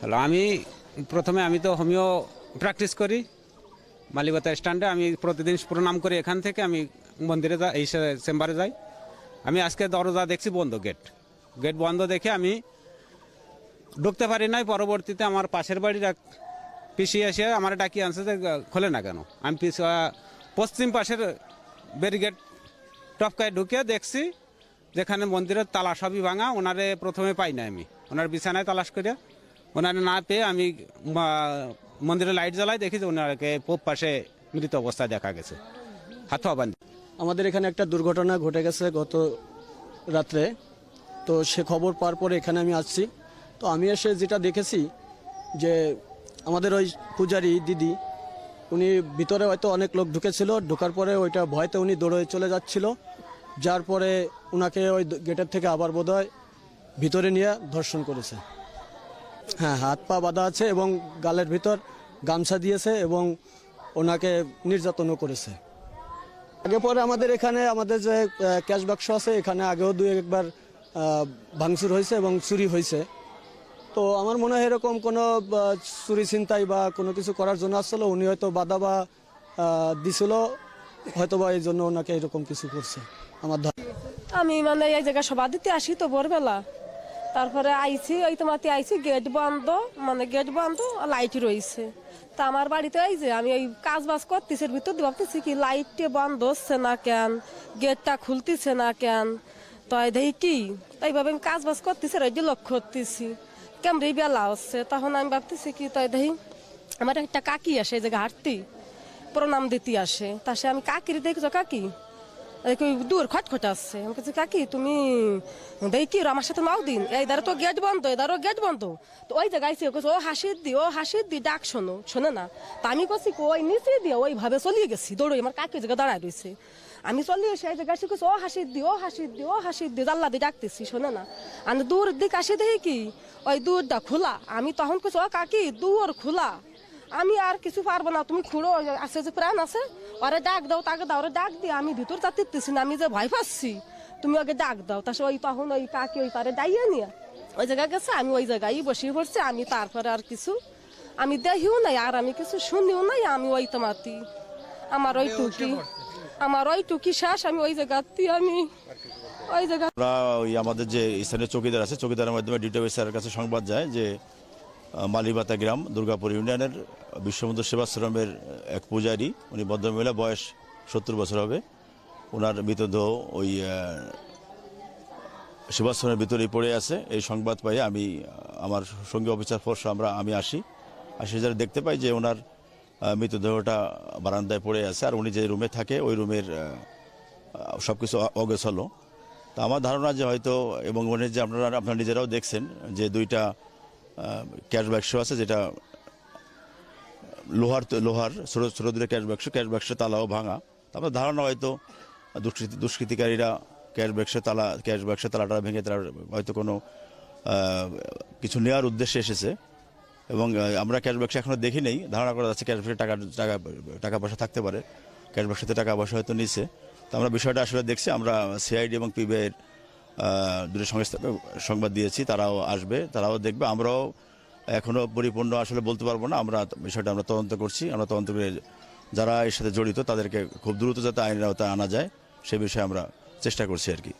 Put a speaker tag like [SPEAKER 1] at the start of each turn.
[SPEAKER 1] Hello, আমি প্রথমে আমি তো হোমিও প্র্যাকটিস করি, মালিবাতা স্ট্যান্ডে আমি প্রতিদিন প্রণাম করি এখান থেকে, আমি মন্দিরে যাই, এই চেম্বারে যাই। আমি আজকে দরজা দেখছি বন্ধ গেট গেট বন্ধ দেখে আমি ঢুকতে পারি নাই, পরবর্তীতে আমার পাশের বাড়ির এক পিসি এসে আমার ডাকি আনছে যে, খোলে না কেন? আমি পশ্চিম পাশের ব্যারিগেড টপকায় ঢুকে দেখছি, যেখানে মন্দিরের তালা সবই ভাঙা, ওনারে প্রথমে পাই না আমি। ওনার বিছানায় তালাশ করে ওনারে না পেয়ে আমি মন্দিরে লাইট জ্বালাই দেখি যে ওনাকে পূব পাশে মৃত অবস্থায় দেখা গেছে। হাত বান্ধি
[SPEAKER 2] আমাদের এখানে একটা দুর্ঘটনা ঘটে গেছে গত রাত্রে। তো সে খবর পাওয়ার পরে এখানে আমি আসছি। তো আমি এসে যেটা দেখেছি যে আমাদের ওই পূজারি দিদি, উনি ভিতরে হয়তো অনেক লোক ঢুকেছিল। ঢোকার পরে ওইটা ভয়তে উনি দৌড়ে চলে যাচ্ছিল। যার পরে ওনাকে ওই গেটের থেকে আবার বোধহয় ভিতরে নিয়ে ধর্ষণ করেছে। হ্যাঁ হাত পা বাঁধা আছে এবং গালের ভিতর গামছা দিয়েছে এবং ওনাকে নির্যাতনও করেছে। আগে পরে আমাদের এখানে, আমাদের যে ক্যাশ বাক্স আছে, এখানে আগেও দুই একবার ভাঙচুর হয়েছে এবং চুরি হয়েছে। তো আমার মনে হয় এরকম কোনো চুরি ছিনতাই বা কোনো কিছু করার জন্য আসছিল, উনি হয়তো বাধা বা দিছিল হয়তো বা এই জন্য ওনাকে এরকম কিছু করছে। আমার
[SPEAKER 3] আমি মানে এই জায়গায় সভা দিতে আসি তো ভোরবেলা। তারপরে আইছি, ওই তোমাতে আইছি গেট বন্ধ মানে গেট বন্ধ লাইট রয়েছে। তা আমার বাড়িতে এই যে আমি ওই কাজ বাজ করতেছি ভিতর দিয়ে ভাবতেছি কি লাইটটা বন্ধ হচ্ছে না কেন? গেটটা খুলতেছে না কেন? তাই দেখি কি তাই ভাবে আমি কাজ বাজ করতেছি আর যে লক্ষ্য করতেছি। কেমন বেলা হচ্ছে? তখন আমি ভাবতেছি কি তাই দেখি, আমার একটা কাকি আসে জায়গায় হাঁটতি প্রণাম দিতে আসে। তা সে আমি কাকির দেখছ, কাকি? দূর খটখট আসছে আমি কাছে কাকি তুমি দেখি আমার সাথে নাও দিন এই দ্বারা তো গেট বন্ধ এই দ্বারা গেট বন্ধ তো ওই জায়গায় সে কইছে, ও হাসির দি ও হাসির দি ডাক শোনো শোনে না তা আমি কছি ওই নিচে দিয়ে ওইভাবে চলিয়ে গেছি দৌড়ই আমার কাকি জায়গায় দাঁড়ায় রয়েছে আমি চলিয়ে এসে এই জায়গায় কইছে, ও হাসির দি ও হাসির দি ও হাসির দি জাল্লা দিয়ে ডাকতেছি শোনে না আমি দূর দিক আসে দেখি কি ওই দূরটা খোলা আমি তখন কইছি ও কাকি দূর খোলা আমি আর কিছু পারব না তুমি খুঁড়ো আছে যে প্রাণ আছে ওরে ডাক দাও তাকে দাও ওরে ডাক দিয়ে আমি ভিতর যাতেছি না আমি যে ভয় পাচ্ছি তুমি ওকে ডাক দাও। তা ওই তখন ওই কাকি ওই পারে ডাইয়ে নিয়ে ওই জায়গায় গেছে আমি ওই জায়গায় বসে পড়ছি আমি তারপরে আর কিছু আমি দেখিও নাই আর আমি কিছু শুনিও নাই আমি ওই তোমাতি আমার ওই টুকি আমার ওই টুকি শেষ আমি ওই জায়গাতে আমি ওই জায়গা
[SPEAKER 4] ওই আমাদের যে স্থানীয় চৌকিদার আছে চৌকিদারের মাধ্যমে ডিউটি অফিসারের কাছে সংবাদ যায় যে মালিবাতা গ্রাম, দুর্গাপুর ইউনিয়নের বিশ্ববন্ধু সেবাশ্রমের এক পূজারী, উনি ভদ্রমহিলা, বয়স সত্তর বছর হবে। ওনার মৃতদেহ ওই সেবাশ্রমের ভিতরেই পড়ে আছে। এই সংবাদ পাই আমি, আমার সঙ্গী অফিসার ফোর্স, আমরা, আমি আসি। আসি যারা দেখতে পাই যে ওনার মৃতদেহটা বারান্দায় পড়ে আছে, আর উনি যে রুমে থাকে, ওই রুমের সব কিছু অগোছালো। তা আমার ধারণা যে হয়তো, এবং উনি যে আপনারা আপনারা নিজেরাও দেখছেন যে দুইটা ক্যাশ বাক্স আছে যেটা, লোহার লোহার, ছোটো ছোটো দুটো ক্যাশ বাক্স ক্যাশ বাক্সের তালাও ভাঙা। তারপর ধারণা হয়তো দুষ্কৃতি, দুষ্কৃতিকারীরা ক্যাশ বাক্সের তালা ক্যাশ বাক্সের তালাটা ভেঙে তারা হয়তো কোনো কিছু নেওয়ার উদ্দেশ্যে এসেছে। এবং আমরা ক্যাশ বাক্স এখনও দেখি নেই। ধারণা করা যাচ্ছে ক্যাশ বাক্সে টাকা টাকা টাকা পয়সা থাকতে পারে। ক্যাশ বাক্সেতে টাকা পয়সা হয়তো নিছে তো আমরা বিষয়টা আসলে দেখছি। আমরা সিআইডি এবং পিবিআইয়ের দুটো সংস্থাকে সংবাদ দিয়েছি, তারাও আসবে, তারাও দেখবে। আমরাও এখনও পরিপূর্ণ, আসলে বলতে পারব না, আমরা বিষয়টা আমরা তদন্ত করছি। আমরা তদন্ত করে যারা এর সাথে জড়িত, তাদেরকে খুব দ্রুত যাতে আইনের আওতায় আনা যায়, সে বিষয়ে আমরা চেষ্টা করছি আর কি।